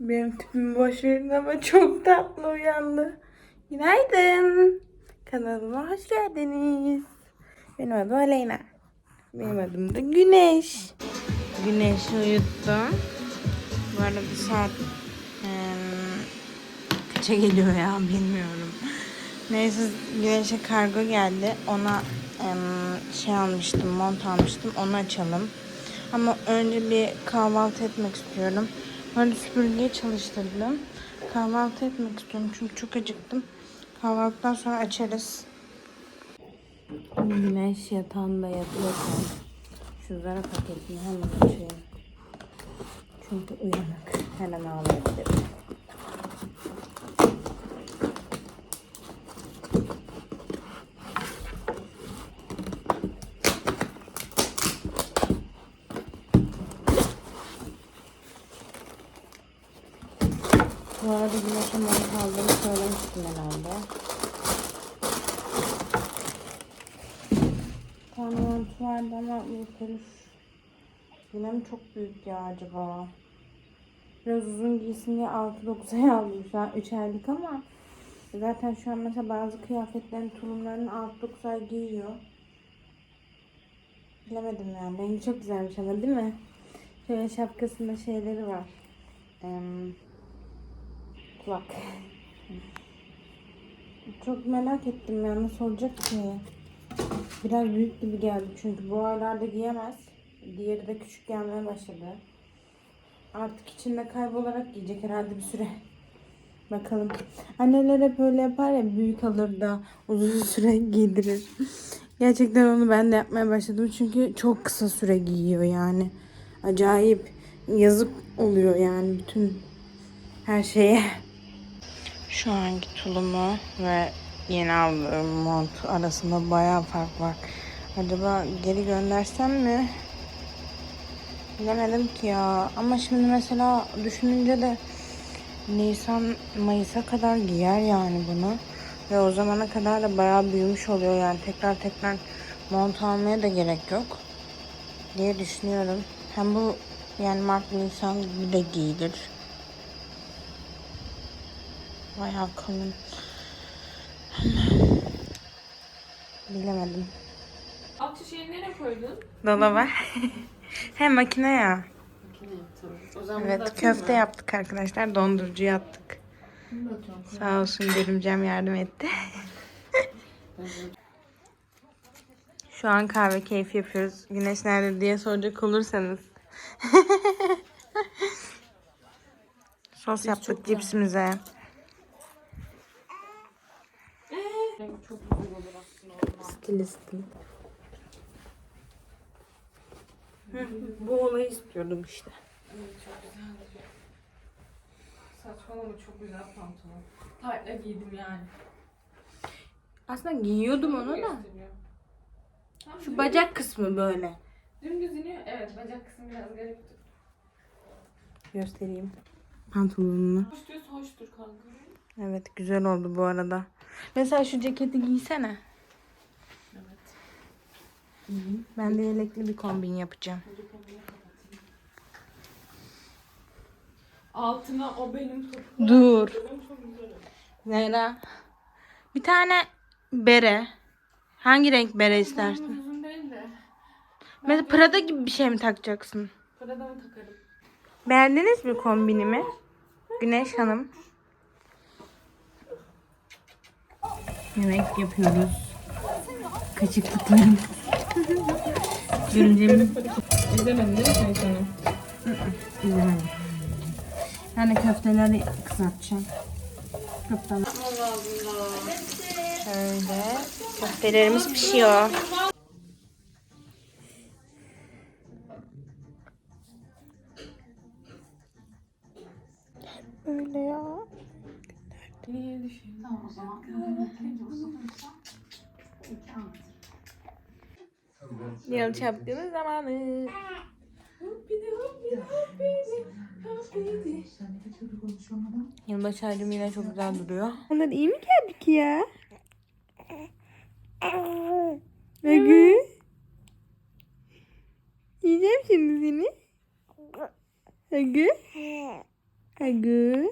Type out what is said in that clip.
Benim tipim boş verin ama çok tatlı uyandı. Günaydın. Kanalıma hoş geldiniz. Benim adım Aleyna. Benim adım da Güneş. Güneş'i uyuttum. Bu arada saat em, kaça geliyor ya bilmiyorum. Neyse Güneş'e kargo geldi. Ona em, şey almıştım, mont almıştım. Onu açalım. Ama önce bir kahvaltı etmek istiyorum. Böyle süpürgeyi çalıştırdım. Kahvaltı etmek istiyorum çünkü çok acıktım. Kahvaltıdan sonra açarız. Güneş yatağında yatıyorken şu zara paketini hemen açıyorum. Çünkü uyanık. Hemen ağlayabilirim. Bu arada güneşe mont aldığımı söylemiştim herhalde. Bir tane mont vardı ama yukarı Yine mi çok büyük ya acaba? Biraz uzun giysin diye 6-9'a aldım şu an 3 aylık ama zaten şu an mesela bazı kıyafetlerin tulumlarını 6-9 ay giyiyor. Bilemedim yani. Rengi çok güzelmiş ama değil mi? Şöyle şapkasında şeyleri var. Em, kulak. Çok merak ettim ya nasıl olacak ki? Biraz büyük gibi geldi çünkü bu aylarda giyemez. Diğeri de küçük gelmeye başladı. Artık içinde kaybolarak giyecek herhalde bir süre. Bakalım. Anneler hep öyle yapar ya büyük alır da uzun süre giydirir. Gerçekten onu ben de yapmaya başladım çünkü çok kısa süre giyiyor yani. Acayip yazık oluyor yani bütün her şeye. Şu anki tulumu ve yeni aldığım mont arasında bayağı fark var. Acaba geri göndersem mi? Bilemedim ki ya. Ama şimdi mesela düşününce de Nisan Mayıs'a kadar giyer yani bunu. Ve o zamana kadar da bayağı büyümüş oluyor yani tekrar tekrar mont almaya da gerek yok diye düşünüyorum. Hem bu yani Mart Nisan gibi de giyilir. Bayağı kalın. Bilemedim. Akçı şeyi nereye koydun? Dolaba. He makine ya. Makine yaptım. O zaman Evet köfte yaptık arkadaşlar. Dondurucuya attık. Sağ olsun görümcem yardım etti. Şu an kahve keyfi yapıyoruz. Güneş nerede diye soracak olursanız. Sos yaptık cipsimize. Renk çok güzel olur aslında. Stilistim. Bu olayı istiyordum işte. Çok güzel. Saçmalama çok güzel pantolon. Taytla giydim yani. Aslında giyiyordum onu da. Şu dümdüz- bacak kısmı böyle. Dümdüz iniyor. Evet bacak kısmı biraz garip dur. Göstereyim. Pantolonunu. Hoş diyorsa hoştur kanka. Evet güzel oldu bu arada. Mesela şu ceketi giysene. Evet. Ben de yelekli bir kombin yapacağım. Altına o benim topuklarım. Dur. Zehra. Bir tane bere. Hangi renk bere istersin? Uzun değil de. Mesela Prada gibi bir şey mi takacaksın? Prada mı takarım? Beğendiniz mi kombinimi? Güneş Hanım. Yemek yapıyoruz. Kaçıklıklarım. Görümcemin İzlemedin değil mi sen sana? İzlemedim. Yani köfteleri kızartacağım. Köfteler. Şöyle köftelerimiz pişiyor. Niye düşün? Yıl çapkını zamanı. Yılbaşı ağacım yine çok güzel duruyor. Onlar iyi mi geldik ya? Agı. Yiyeceğim şimdi seni. Agı. Agü.